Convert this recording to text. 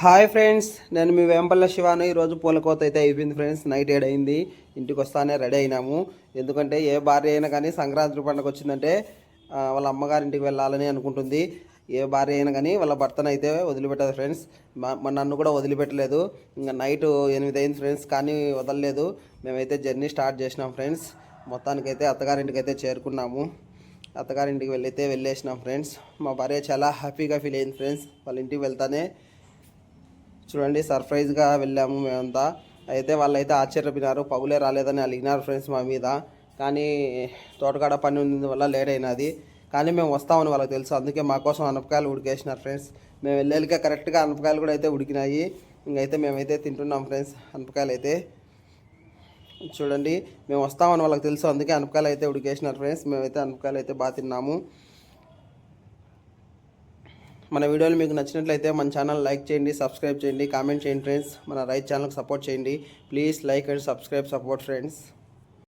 Hi friends నేను మీ వేంపల్ల శివాను. ఈరోజు పూలకోత అయితే అయిపోయింది ఫ్రెండ్స్. నైట్ ఏడ్ అయింది. ఇంటికి వస్తానే రెడీ అయినాము. ఎందుకంటే ఏ భార్య అయినా కానీ సంక్రాంతి పండుగ వచ్చిందంటే వాళ్ళ అమ్మగారి ఇంటికి వెళ్ళాలని అనుకుంటుంది. ఏ భార్య అయినా కానీ వాళ్ళ భర్తను అయితే వదిలిపెట్టదు ఫ్రెండ్స్. మా మా నన్ను కూడా వదిలిపెట్టలేదు. ఇంకా నైట్ ఎనిమిది అయింది ఫ్రెండ్స్ కానీ వదలలేదు. మేమైతే జర్నీ స్టార్ట్ చేసినాం ఫ్రెండ్స్. మొత్తానికైతే అత్తగారింటికి అయితే చేరుకున్నాము. అత్తగారింటికి వెళ్ళైతే వెళ్ళేసినాం ఫ్రెండ్స్. మా భార్య చాలా హ్యాపీగా ఫీల్ అయింది ఫ్రెండ్స్. వాళ్ళ ఇంటికి వెళ్తానే చూడండి సర్ప్రైజ్గా వెళ్ళాము మేమంతా. అయితే వాళ్ళైతే ఆశ్చర్యపోయినారు. పగులే రాలేదని అలిగినారు ఫ్రెండ్స్ మా మీద. కానీ తోటకాడ పని ఉంది వల్ల లేట్ అయినది. కానీ మేము వస్తామని వాళ్ళకి తెలుసు. అందుకే మా కోసం అనపకాయలు ఉడికేసినారు ఫ్రెండ్స్ మేము వెళ్ళేలికే కరెక్ట్గా అనపకాయలు కూడా అయితే ఉడికినాయి. ఇంకైతే మేమైతే తింటున్నాం ఫ్రెండ్స్ అనపకాయలు అయితే. చూడండి మేము వస్తామని వాళ్ళకి తెలుసు. అందుకే అనపకాయలు అయితే ఉడికేసినారు ఫ్రెండ్స్ మేమైతే అనపకాయలు అయితే బాగా తిన్నాము. మన వీడియోలు మీకు నచ్చినట్లయితే మన ఛానల్ లైక్ చేయండి సబ్స్క్రైబ్ చేయండి కామెంట్ చేయండి ఫ్రెండ్స్. మన రైట్ ఛానల్కి సపోర్ట్ చేయండి. Please like and subscribe support friends.